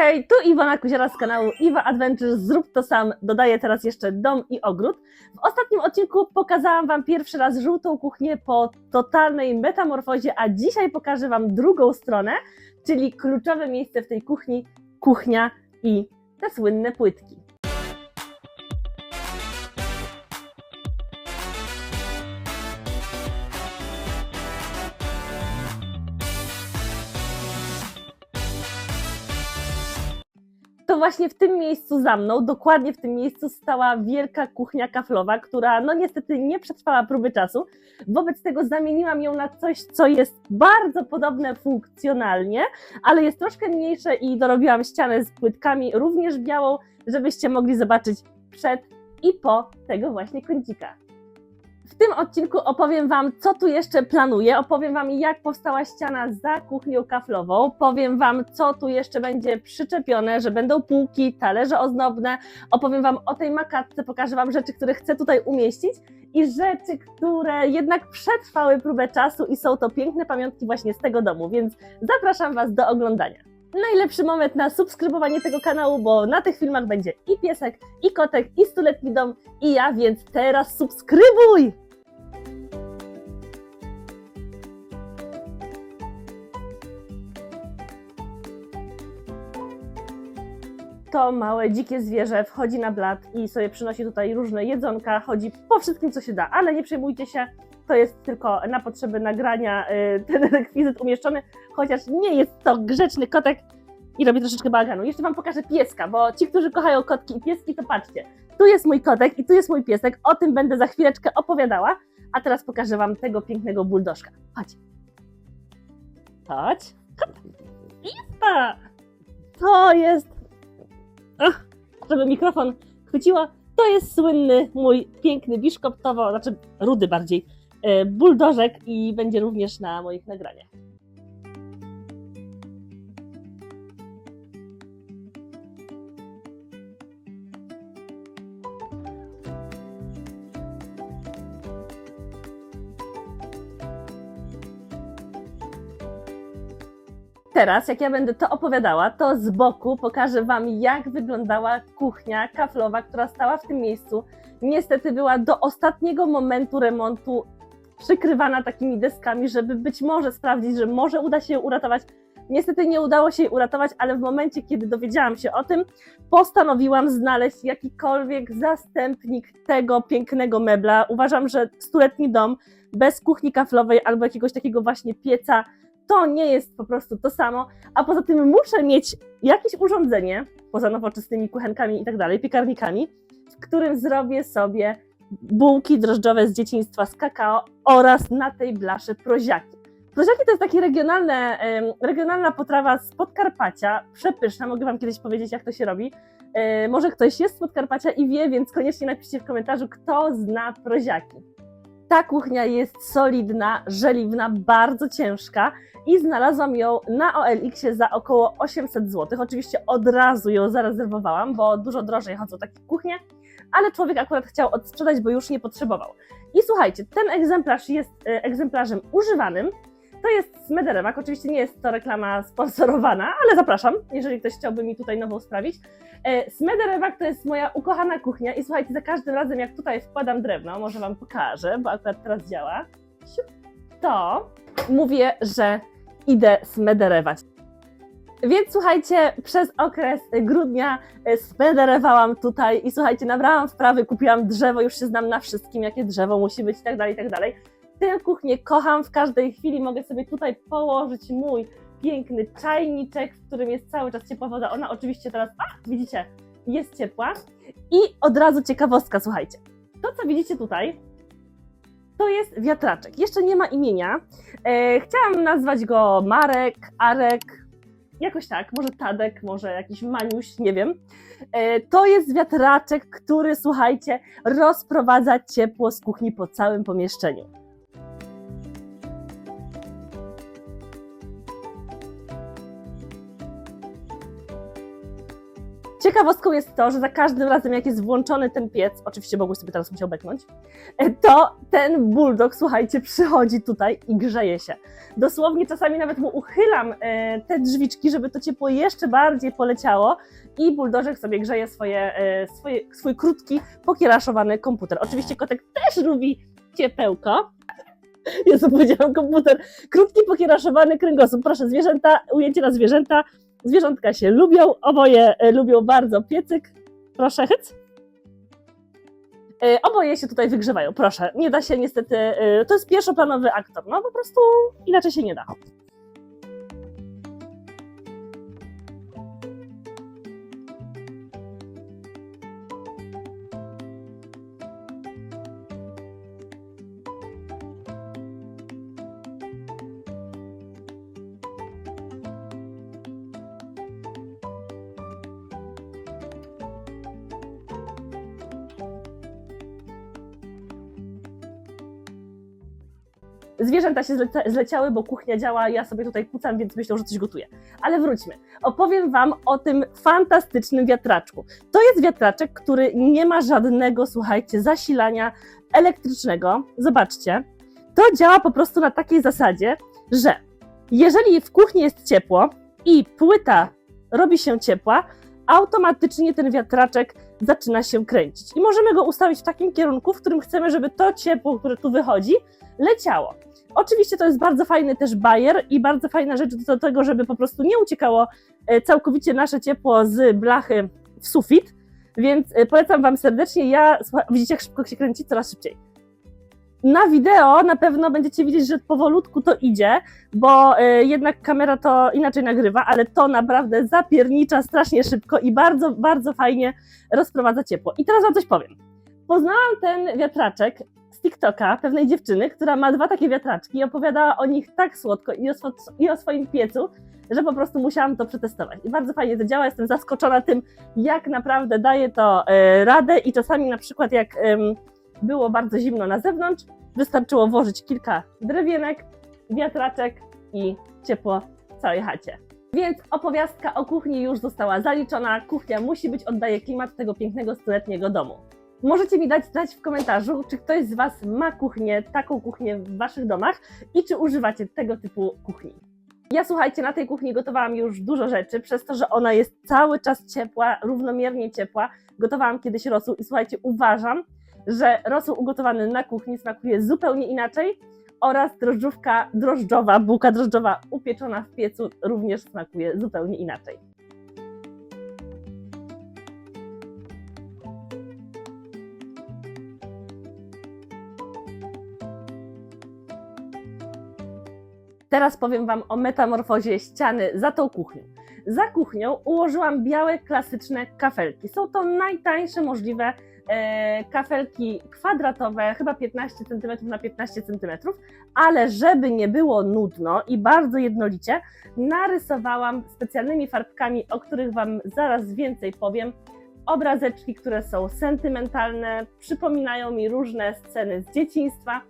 Hej, tu Iwona Kuziera z kanału Iwa Adventures Zrób to sam. Dodaję teraz jeszcze dom i ogród. W ostatnim odcinku pokazałam Wam pierwszy raz żółtą kuchnię po totalnej metamorfozie, a dzisiaj pokażę Wam drugą stronę, czyli kluczowe miejsce w tej kuchni, kuchnia i te słynne płytki. To właśnie w tym miejscu za mną, dokładnie w tym miejscu stała wielka kuchnia kaflowa, która no niestety nie przetrwała próby czasu. Wobec tego zamieniłam ją na coś, co jest bardzo podobne funkcjonalnie, ale jest troszkę mniejsze i dorobiłam ścianę z płytkami, również białą, żebyście mogli zobaczyć przed i po tego właśnie kącika. W tym odcinku opowiem Wam, co tu jeszcze planuję. Opowiem Wam, jak powstała ściana za kuchnią kaflową. Powiem Wam, co tu jeszcze będzie przyczepione, że będą półki, talerze ozdobne. Opowiem Wam o tej makatce, pokażę Wam rzeczy, które chcę tutaj umieścić i rzeczy, które jednak przetrwały próbę czasu i są to piękne pamiątki właśnie z tego domu, więc zapraszam Was do oglądania. Najlepszy moment na subskrybowanie tego kanału, bo na tych filmach będzie i piesek, i kotek, i stuletni dom, i ja, więc teraz subskrybuj! to małe, dzikie zwierzę wchodzi na blat i sobie przynosi tutaj różne jedzonka, chodzi po wszystkim, co się da, ale nie przejmujcie się, to jest tylko na potrzeby nagrania y, ten rekwizyt umieszczony, chociaż nie jest to grzeczny kotek i robi troszeczkę bałaganu. Jeszcze Wam pokażę pieska, bo ci, którzy kochają kotki i pieski, to patrzcie, tu jest mój kotek i tu jest mój piesek, o tym będę za chwileczkę opowiadała, a teraz pokażę Wam tego pięknego buldożka. Chodź. Chodź. Ipa! To jest Ach, żeby mikrofon chwyciła, to jest słynny mój piękny biszkoptowo, znaczy rudy bardziej, buldożek i będzie również na moich nagraniach. Teraz, jak ja będę to opowiadała, to z boku pokażę Wam, jak wyglądała kuchnia kaflowa, która stała w tym miejscu. Niestety była do ostatniego momentu remontu przykrywana takimi deskami, żeby być może sprawdzić, że może uda się ją uratować. Niestety nie udało się jej uratować, ale w momencie, kiedy dowiedziałam się o tym, postanowiłam znaleźć jakikolwiek zastępnik tego pięknego mebla. Uważam, że stuletni dom bez kuchni kaflowej albo jakiegoś takiego właśnie pieca to nie jest po prostu to samo, a poza tym muszę mieć jakieś urządzenie, poza nowoczesnymi kuchenkami i tak dalej, piekarnikami, w którym zrobię sobie bułki drożdżowe z dzieciństwa z kakao oraz na tej blasze proziaki. Proziaki to jest taka regionalna potrawa z Podkarpacia, przepyszna, mogę Wam kiedyś powiedzieć, jak to się robi. E, może ktoś jest z Podkarpacia i wie, więc koniecznie napiszcie w komentarzu, kto zna proziaki. Ta kuchnia jest solidna, żeliwna, bardzo ciężka i znalazłam ją na OLX-ie za około 800 zł. Oczywiście od razu ją zarezerwowałam, bo dużo drożej chodzą takie kuchnie, ale człowiek akurat chciał odsprzedać, bo już nie potrzebował. I słuchajcie, ten egzemplarz jest e, egzemplarzem używanym. To jest Smederewak, oczywiście nie jest to reklama sponsorowana, ale zapraszam, jeżeli ktoś chciałby mi tutaj nową sprawić. E, Smederewak to jest moja ukochana kuchnia i słuchajcie, za każdym razem jak tutaj wkładam drewno, może Wam pokażę, bo akurat teraz działa, to mówię, że idę smederewać. Więc słuchajcie, przez okres grudnia e, smederewałam tutaj i słuchajcie, nabrałam wprawy, kupiłam drzewo, już się znam na wszystkim, jakie drzewo musi być i tak dalej, i tak dalej. Tę kuchnię kocham, w każdej chwili mogę sobie tutaj położyć mój piękny czajniczek, w którym jest cały czas ciepła woda. Ona oczywiście teraz, a widzicie, jest ciepła. I od razu ciekawostka, słuchajcie. To, co widzicie tutaj, to jest wiatraczek. Jeszcze nie ma imienia. E, chciałam nazwać go Marek, Arek, jakoś tak, może Tadek, może jakiś Maniuś, nie wiem. E, to jest wiatraczek, który, słuchajcie, rozprowadza ciepło z kuchni po całym pomieszczeniu. Ciekawostką jest to, że za każdym razem, jak jest włączony ten piec, oczywiście Boguś sobie teraz musiał beknąć, e, to ten bulldog, słuchajcie, przychodzi tutaj i grzeje się. Dosłownie czasami nawet mu uchylam e, te drzwiczki, żeby to ciepło jeszcze bardziej poleciało i buldożek sobie grzeje swoje, e, swoje, swój krótki, pokieraszowany komputer. Oczywiście kotek też lubi ciepełko. Jezu, powiedziałam komputer. Krótki, pokieraszowany kręgosłup. Proszę, zwierzęta, ujęcie na zwierzęta. Zwierzątka się lubią, oboje e, lubią bardzo piecyk. Proszę, hyc. E, Oboje się tutaj wygrzewają, proszę. Nie da się niestety, e, to jest pierwszoplanowy aktor, no po prostu inaczej się nie da. Zwierzęta się zleciały, bo kuchnia działa, ja sobie tutaj kucam, więc myślą, że coś gotuję. Ale wróćmy. Opowiem Wam o tym fantastycznym wiatraczku. To jest wiatraczek, który nie ma żadnego, słuchajcie, zasilania elektrycznego. Zobaczcie. To działa po prostu na takiej zasadzie, że jeżeli w kuchni jest ciepło i płyta robi się ciepła, automatycznie ten wiatraczek zaczyna się kręcić. I możemy go ustawić w takim kierunku, w którym chcemy, żeby to ciepło, które tu wychodzi, leciało. Oczywiście to jest bardzo fajny też bajer i bardzo fajna rzecz do tego, żeby po prostu nie uciekało e, całkowicie nasze ciepło z blachy w sufit, więc e, polecam Wam serdecznie. Ja, widzicie jak szybko się kręci? Coraz szybciej. Na wideo na pewno będziecie widzieć, że powolutku to idzie, bo e, jednak kamera to inaczej nagrywa, ale to naprawdę zapiernicza strasznie szybko i bardzo, bardzo fajnie rozprowadza ciepło. I teraz Wam coś powiem. Poznałam ten wiatraczek z TikToka pewnej dziewczyny, która ma dwa takie wiatraczki i opowiadała o nich tak słodko i o, i o swoim piecu, że po prostu musiałam to przetestować. I bardzo fajnie to działa, jestem zaskoczona tym, jak naprawdę daje to e, radę i czasami na przykład jak było bardzo zimno na zewnątrz, wystarczyło włożyć kilka drewienek, wiatraczek i ciepło w całej chacie. Więc opowiastka o kuchni już została zaliczona. Kuchnia musi być, oddaje klimat tego pięknego stuletniego domu. Możecie mi dać znać w komentarzu, czy ktoś z Was ma kuchnię, taką kuchnię w Waszych domach i czy używacie tego typu kuchni. Ja słuchajcie, na tej kuchni gotowałam już dużo rzeczy, przez to, że ona jest cały czas ciepła, równomiernie ciepła. Gotowałam kiedyś rosół i słuchajcie, uważam, że rosół ugotowany na kuchni smakuje zupełnie inaczej oraz drożdżówka drożdżowa, bułka drożdżowa upieczona w piecu również smakuje zupełnie inaczej. Teraz powiem Wam o metamorfozie ściany za tą kuchnią. Za kuchnią ułożyłam białe, klasyczne kafelki. Są to najtańsze możliwe e, kafelki kwadratowe, chyba 15 cm na 15 cm, ale żeby nie było nudno i bardzo jednolicie, narysowałam specjalnymi farbkami, o których Wam zaraz więcej powiem, obrazeczki, które są sentymentalne, przypominają mi różne sceny z dzieciństwa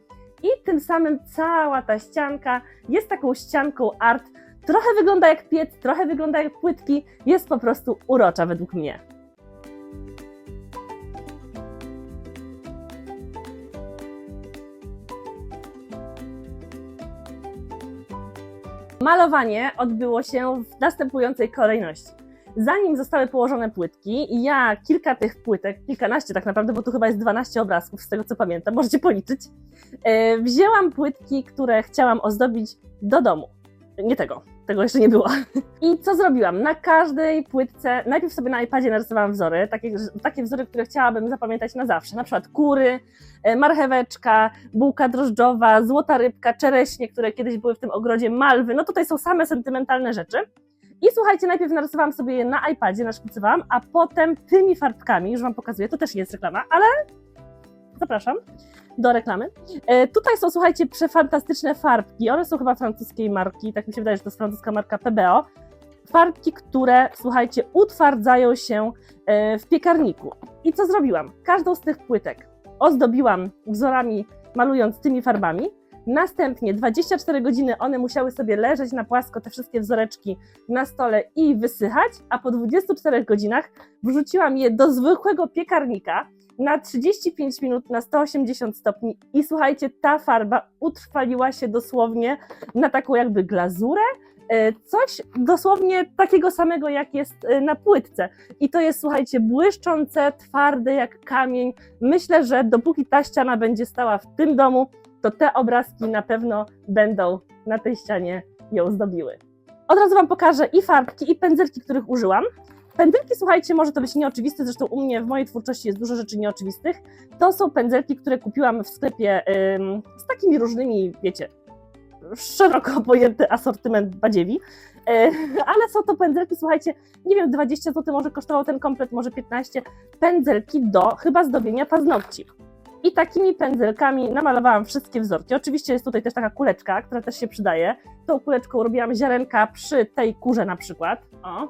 i tym samym cała ta ścianka jest taką ścianką art. Trochę wygląda jak piec, trochę wygląda jak płytki, jest po prostu urocza według mnie. Malowanie odbyło się w następującej kolejności. Zanim zostały położone płytki, ja kilka tych płytek, kilkanaście tak naprawdę, bo tu chyba jest 12 obrazków, z tego co pamiętam, możecie policzyć, e, wzięłam płytki, które chciałam ozdobić do domu. Nie tego, tego jeszcze nie było. I co zrobiłam? Na każdej płytce, najpierw sobie na iPadzie narysowałam wzory, takie, takie wzory, które chciałabym zapamiętać na zawsze, na przykład kury, e, marcheweczka, bułka drożdżowa, złota rybka, czereśnie, które kiedyś były w tym ogrodzie, malwy, no tutaj są same sentymentalne rzeczy. I słuchajcie, najpierw narysowałam sobie je na iPadzie, naszkicowałam, a potem tymi farbkami, już Wam pokazuję, to też jest reklama, ale zapraszam do reklamy. E, tutaj są, słuchajcie, przefantastyczne farbki. One są chyba francuskiej marki, tak mi się wydaje, że to jest francuska marka PBO. Farbki, które, słuchajcie, utwardzają się e, w piekarniku. I co zrobiłam? Każdą z tych płytek ozdobiłam wzorami, malując tymi farbami. Następnie 24 godziny one musiały sobie leżeć na płasko, te wszystkie wzoreczki na stole i wysychać, a po 24 godzinach wrzuciłam je do zwykłego piekarnika na 35 minut na 180 stopni i słuchajcie, ta farba utrwaliła się dosłownie na taką jakby glazurę, e, coś dosłownie takiego samego jak jest e, na płytce. I to jest, słuchajcie, błyszczące, twarde jak kamień. Myślę, że dopóki ta ściana będzie stała w tym domu, to te obrazki na pewno będą na tej ścianie ją zdobiły. Od razu Wam pokażę i farbki, i pędzelki, których użyłam. Pędzelki, słuchajcie, może to być nieoczywiste, zresztą u mnie w mojej twórczości jest dużo rzeczy nieoczywistych. To są pędzelki, które kupiłam w sklepie ym, z takimi różnymi, wiecie, szeroko pojęty asortyment badziewi. E, ale są to pędzelki, słuchajcie, nie wiem, 20 zł może kosztował ten komplet, może 15. Pędzelki do chyba zdobienia paznokci. I takimi pędzelkami namalowałam wszystkie wzorki. Oczywiście jest tutaj też taka kuleczka, która też się przydaje. Tą kuleczką robiłam ziarenka przy tej kurze na przykład. O.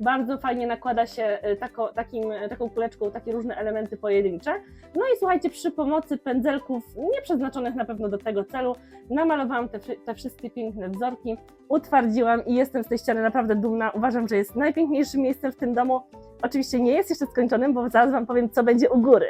Bardzo fajnie nakłada się y, tako, takim, taką kuleczką takie różne elementy pojedyncze. No i słuchajcie, przy pomocy pędzelków, nie przeznaczonych na pewno do tego celu, namalowałam te, te wszystkie piękne wzorki, utwardziłam i jestem z tej ściany naprawdę dumna. Uważam, że jest najpiękniejszym miejscem w tym domu. Oczywiście nie jest jeszcze skończonym, bo zaraz Wam powiem, co będzie u góry.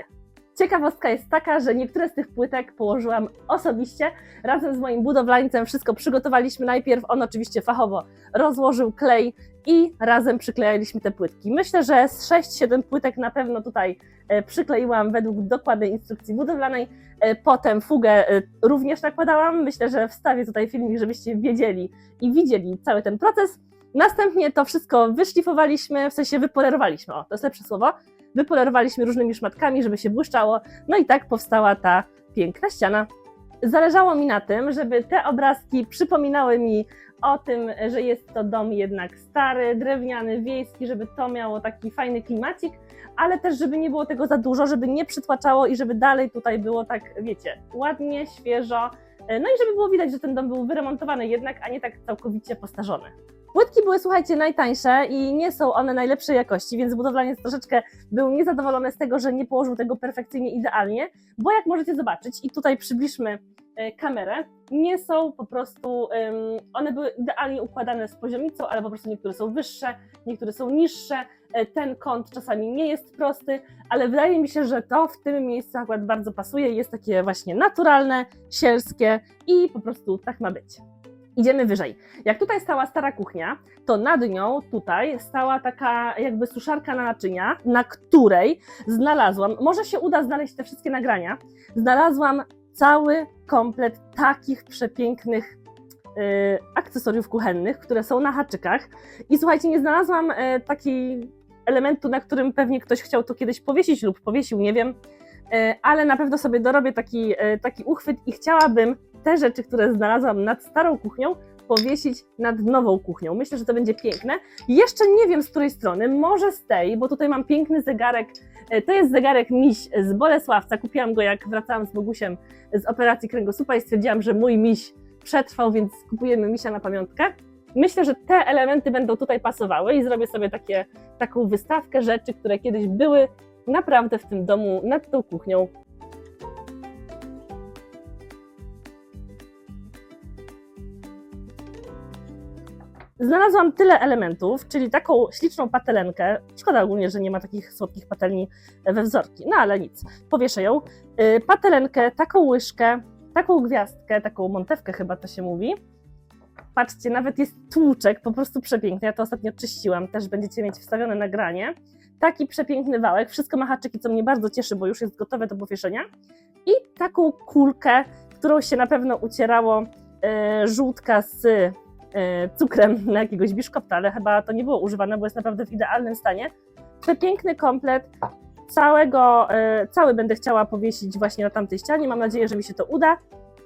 Ciekawostka jest taka, że niektóre z tych płytek położyłam osobiście. Razem z moim budowlańcem wszystko przygotowaliśmy najpierw. On oczywiście fachowo rozłożył klej i razem przyklejaliśmy te płytki. Myślę, że z 6-7 płytek na pewno tutaj e, przykleiłam według dokładnej instrukcji budowlanej. E, Potem fugę e, również nakładałam. Myślę, że wstawię tutaj filmik, żebyście wiedzieli i widzieli cały ten proces. Następnie to wszystko wyszlifowaliśmy, w sensie wypolerowaliśmy, o to jest lepsze słowo. Wypolerowaliśmy różnymi szmatkami, żeby się błyszczało. No i tak powstała ta piękna ściana. Zależało mi na tym, żeby te obrazki przypominały mi o tym, że jest to dom jednak stary, drewniany, wiejski, żeby to miało taki fajny klimacik, ale też żeby nie było tego za dużo, żeby nie przytłaczało i żeby dalej tutaj było tak, wiecie, ładnie, świeżo. No i żeby było widać, że ten dom był wyremontowany jednak, a nie tak całkowicie postarzony. Płytki były, słuchajcie, najtańsze i nie są one najlepszej jakości, więc budowlaniec troszeczkę był niezadowolony z tego, że nie położył tego perfekcyjnie, idealnie, bo jak możecie zobaczyć, i tutaj przybliżmy e, kamerę, nie są po prostu, one były idealnie układane z poziomicą, ale po prostu niektóre są wyższe, niektóre są niższe, E, ten kąt czasami nie jest prosty, ale wydaje mi się, że to w tym miejscu akurat bardzo pasuje, jest takie właśnie naturalne, sielskie i po prostu tak ma być. Idziemy wyżej. Jak tutaj stała stara kuchnia, to nad nią tutaj stała taka jakby suszarka na naczynia, na której znalazłam, może się uda znaleźć te wszystkie nagrania, znalazłam cały komplet takich przepięknych y, akcesoriów kuchennych, które są na haczykach. I słuchajcie, nie znalazłam y, takiej elementu, na którym pewnie ktoś chciał to kiedyś powiesić lub powiesił, nie wiem, y, ale na pewno sobie dorobię taki, y, taki uchwyt i chciałabym te rzeczy, które znalazłam nad starą kuchnią, powiesić nad nową kuchnią. Myślę, że to będzie piękne. Jeszcze nie wiem z której strony, może z tej, bo tutaj mam piękny zegarek. E, To jest zegarek miś z Bolesławca. Kupiłam go jak wracałam z Bogusiem z operacji kręgosłupa i stwierdziłam, że mój miś przetrwał, więc kupujemy misia na pamiątkę. Myślę, że te elementy będą tutaj pasowały i zrobię sobie takie, taką wystawkę rzeczy, które kiedyś były naprawdę w tym domu nad tą kuchnią Znalazłam tyle elementów, czyli taką śliczną patelenkę. Szkoda ogólnie, że nie ma takich słodkich patelni we wzorki, no ale nic, powieszę ją. Yy, Patelenkę, taką łyżkę, taką gwiazdkę, taką montewkę chyba to się mówi. Patrzcie, nawet jest tłuczek, po prostu przepiękny. Ja to ostatnio czyściłam, też będziecie mieć wstawione nagranie. Taki przepiękny wałek, wszystko ma haczyki, co mnie bardzo cieszy, bo już jest gotowe do powieszenia. I taką kulkę, którą się na pewno ucierało yy, żółtka z cukrem na jakiegoś biszkopta, ale chyba to nie było używane, bo jest naprawdę w idealnym stanie. Przepiękny komplet, całego, e, cały będę chciała powiesić właśnie na tamtej ścianie. Mam nadzieję, że mi się to uda.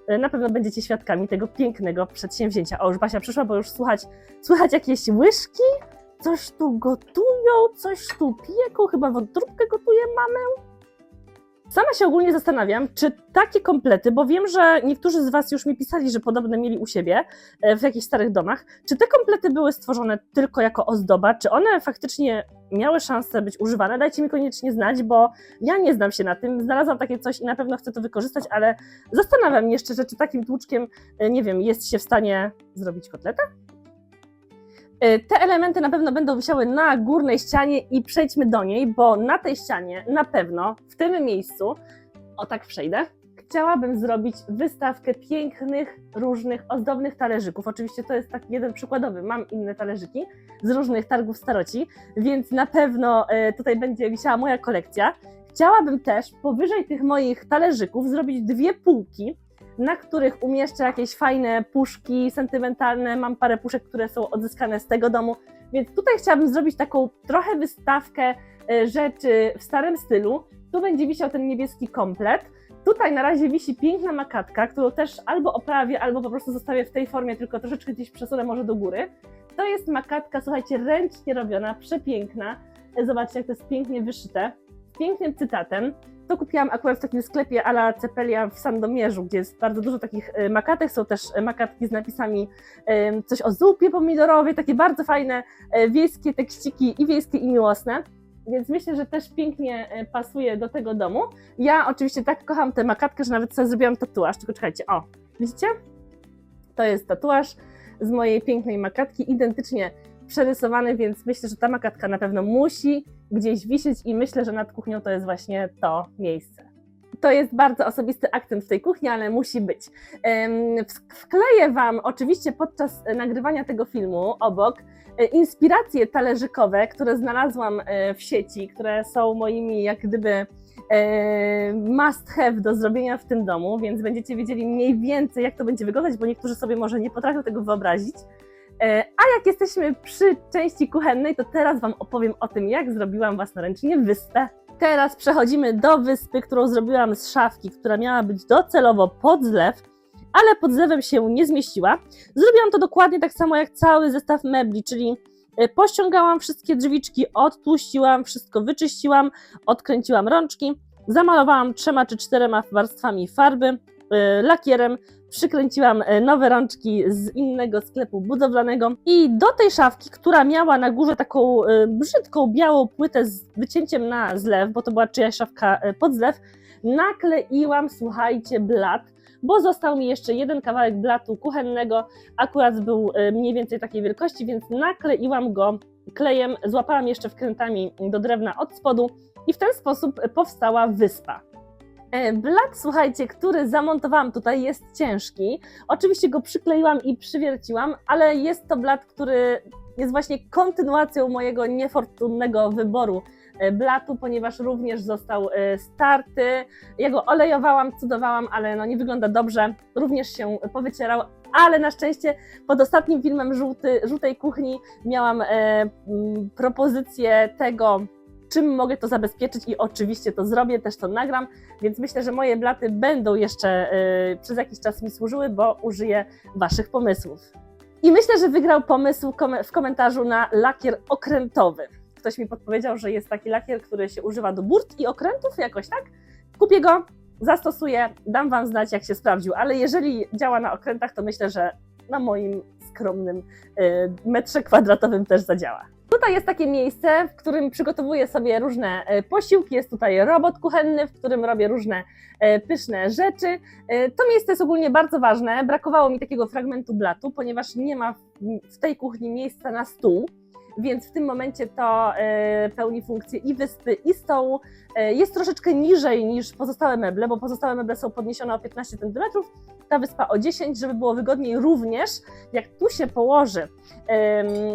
E, Na pewno będziecie świadkami tego pięknego przedsięwzięcia. O, już Basia przyszła, bo już słuchać, słychać jakieś łyżki, coś tu gotują, coś tu pieką, chyba wątróbkę gotuje mamę. Sama się ogólnie zastanawiam, czy takie komplety, bo wiem, że niektórzy z Was już mi pisali, że podobne mieli u siebie e, w jakichś starych domach. Czy te komplety były stworzone tylko jako ozdoba? Czy one faktycznie miały szansę być używane? Dajcie mi koniecznie znać, bo ja nie znam się na tym. Znalazłam takie coś i na pewno chcę to wykorzystać, ale zastanawiam mnie jeszcze, że czy takim tłuczkiem, e, nie wiem, jest się w stanie zrobić kotletę? E, Te elementy na pewno będą wisiały na górnej ścianie i przejdźmy do niej, bo na tej ścianie na pewno w tym miejscu, o tak przejdę, chciałabym zrobić wystawkę pięknych, różnych, ozdobnych talerzyków. Oczywiście to jest tak jeden przykładowy, mam inne talerzyki z różnych targów staroci, więc na pewno e, tutaj będzie wisiała moja kolekcja. Chciałabym też powyżej tych moich talerzyków zrobić dwie półki, na których umieszczę jakieś fajne puszki sentymentalne. Mam parę puszek, które są odzyskane z tego domu, więc tutaj chciałabym zrobić taką trochę wystawkę e, rzeczy w starym stylu. Tu będzie wisiał ten niebieski komplet. Tutaj na razie wisi piękna makatka, którą też albo oprawię, albo po prostu zostawię w tej formie, tylko troszeczkę gdzieś przesunę może do góry. To jest makatka, słuchajcie, ręcznie robiona, przepiękna. E, Zobaczcie, jak to jest pięknie wyszyte. Pięknym cytatem. To kupiłam akurat w takim sklepie ala Cepelia w Sandomierzu, gdzie jest bardzo dużo takich e, makatek. Są też e, makatki z napisami e, coś o zupie pomidorowej, takie bardzo fajne wiejskie tekściki i wiejskie i miłosne. Więc myślę, że też pięknie pasuje do tego domu. Ja oczywiście tak kocham tę makatkę, że nawet sobie zrobiłam tatuaż. Tylko czekajcie, o, widzicie? To jest tatuaż z mojej pięknej makatki, identycznie przerysowany, więc myślę, że ta makatka na pewno musi gdzieś wisieć i myślę, że nad kuchnią to jest właśnie to miejsce. To jest bardzo osobisty akcent w tej kuchni, ale musi być. Wkleję Wam oczywiście podczas nagrywania tego filmu obok e, inspiracje talerzykowe, które znalazłam e, w sieci, które są moimi jak gdyby e, must have do zrobienia w tym domu, więc będziecie wiedzieli mniej więcej, jak to będzie wyglądać, bo niektórzy sobie może nie potrafią tego wyobrazić. E, A jak jesteśmy przy części kuchennej, to teraz Wam opowiem o tym, jak zrobiłam własnoręcznie wyspę. Teraz przechodzimy do wyspy, którą zrobiłam z szafki, która miała być docelowo pod zlew, ale pod zlewem się nie zmieściła. Zrobiłam to dokładnie tak samo jak cały zestaw mebli, czyli e, pościągałam wszystkie drzwiczki, odtłuściłam, wszystko wyczyściłam, odkręciłam rączki, zamalowałam trzema czy czterema warstwami farby, lakierem, przykręciłam e, nowe rączki z innego sklepu budowlanego i do tej szafki, która miała na górze taką e, brzydką białą płytę z wycięciem na zlew, bo to była czyjaś szafka pod zlew, nakleiłam, słuchajcie, blat, bo został mi jeszcze jeden kawałek blatu kuchennego, akurat był mniej więcej takiej wielkości, więc nakleiłam go klejem, złapałam jeszcze wkrętami do drewna od spodu i w ten sposób powstała wyspa. E, Blat, słuchajcie, który zamontowałam tutaj jest ciężki. Oczywiście go przykleiłam i przywierciłam, ale jest to blat, który jest właśnie kontynuacją mojego niefortunnego wyboru e, blatu, ponieważ również został e, starty. Ja go olejowałam, cudowałam, ale no nie wygląda dobrze. Również się powycierał, ale na szczęście pod ostatnim filmem żółty, żółtej kuchni miałam propozycję tego, czym mogę to zabezpieczyć i oczywiście to zrobię, też to nagram, więc myślę, że moje blaty będą jeszcze y, przez jakiś czas mi służyły, bo użyję Waszych pomysłów. I myślę, że wygrał pomysł w komentarzu na lakier okrętowy. Ktoś mi podpowiedział, że jest taki lakier, który się używa do burt i okrętów, jakoś tak. Kupię go, zastosuję, dam Wam znać, jak się sprawdził, ale jeżeli działa na okrętach, to myślę, że na moim skromnym y, metrze kwadratowym też zadziała. Tutaj jest takie miejsce, w którym przygotowuję sobie różne e, posiłki. Jest tutaj robot kuchenny, w którym robię różne e, pyszne rzeczy. E, To miejsce jest ogólnie bardzo ważne. Brakowało mi takiego fragmentu blatu, ponieważ nie ma w- w tej kuchni miejsca na stół. Więc w tym momencie to e, pełni funkcję i wyspy, i stołu. E, Jest troszeczkę niżej niż pozostałe meble, bo pozostałe meble są podniesione o 15 cm, ta wyspa o 10, żeby było wygodniej również, jak tu się położy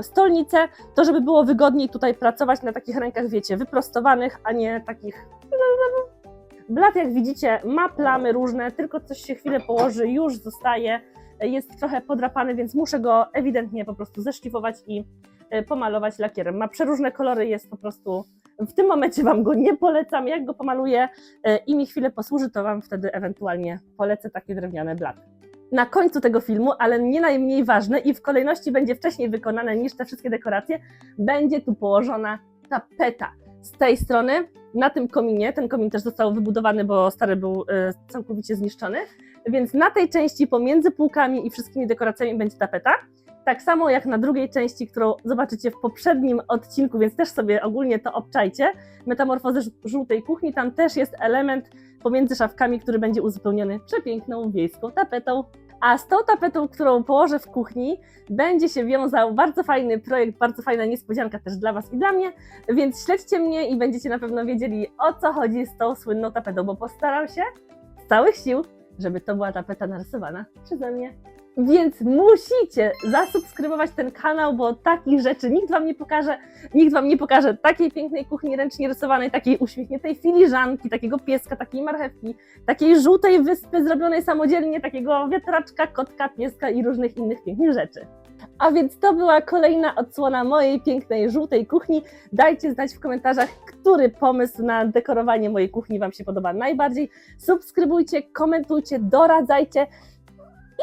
stolnicę, to żeby było wygodniej tutaj pracować na takich rękach, wiecie, wyprostowanych, a nie takich. Blat, jak widzicie, ma plamy różne, tylko coś się chwilę położy, już zostaje. Jest trochę podrapany, więc muszę go ewidentnie po prostu zeszlifować i pomalować lakierem. Ma przeróżne kolory, jest po prostu. W tym momencie Wam go nie polecam. Jak go pomaluję e, i mi chwilę posłuży, to Wam wtedy ewentualnie polecę takie drewniane blaty na końcu tego filmu, ale nie najmniej ważne i w kolejności będzie wcześniej wykonane niż te wszystkie dekoracje, będzie tu położona tapeta. Z tej strony na tym kominie. Ten komin też został wybudowany, bo stary był e, całkowicie zniszczony. Więc na tej części pomiędzy półkami i wszystkimi dekoracjami będzie tapeta. Tak samo jak na drugiej części, którą zobaczycie w poprzednim odcinku, więc też sobie ogólnie to obczajcie. Metamorfozy ż- żółtej kuchni, tam też jest element pomiędzy szafkami, który będzie uzupełniony przepiękną wiejską tapetą. A z tą tapetą, którą położę w kuchni, będzie się wiązał bardzo fajny projekt, bardzo fajna niespodzianka też dla Was i dla mnie, więc śledźcie mnie i będziecie na pewno wiedzieli o co chodzi z tą słynną tapetą, bo postaram się z całych sił, żeby to była tapeta narysowana przeze mnie. Więc musicie zasubskrybować ten kanał, bo takich rzeczy nikt Wam nie pokaże, nikt Wam nie pokaże takiej pięknej kuchni ręcznie rysowanej, takiej uśmiechniętej filiżanki, takiego pieska, takiej marchewki, takiej żółtej wyspy zrobionej samodzielnie, takiego wiatraczka, kotka, pieska i różnych innych pięknych rzeczy. A więc to była kolejna odsłona mojej pięknej żółtej kuchni. Dajcie znać w komentarzach, który pomysł na dekorowanie mojej kuchni Wam się podoba najbardziej. Subskrybujcie, komentujcie, doradzajcie.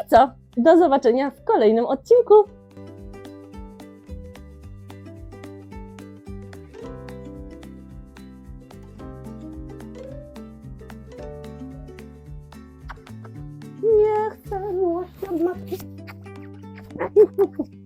I co? Do zobaczenia w kolejnym odcinku. Nie chcę od matki.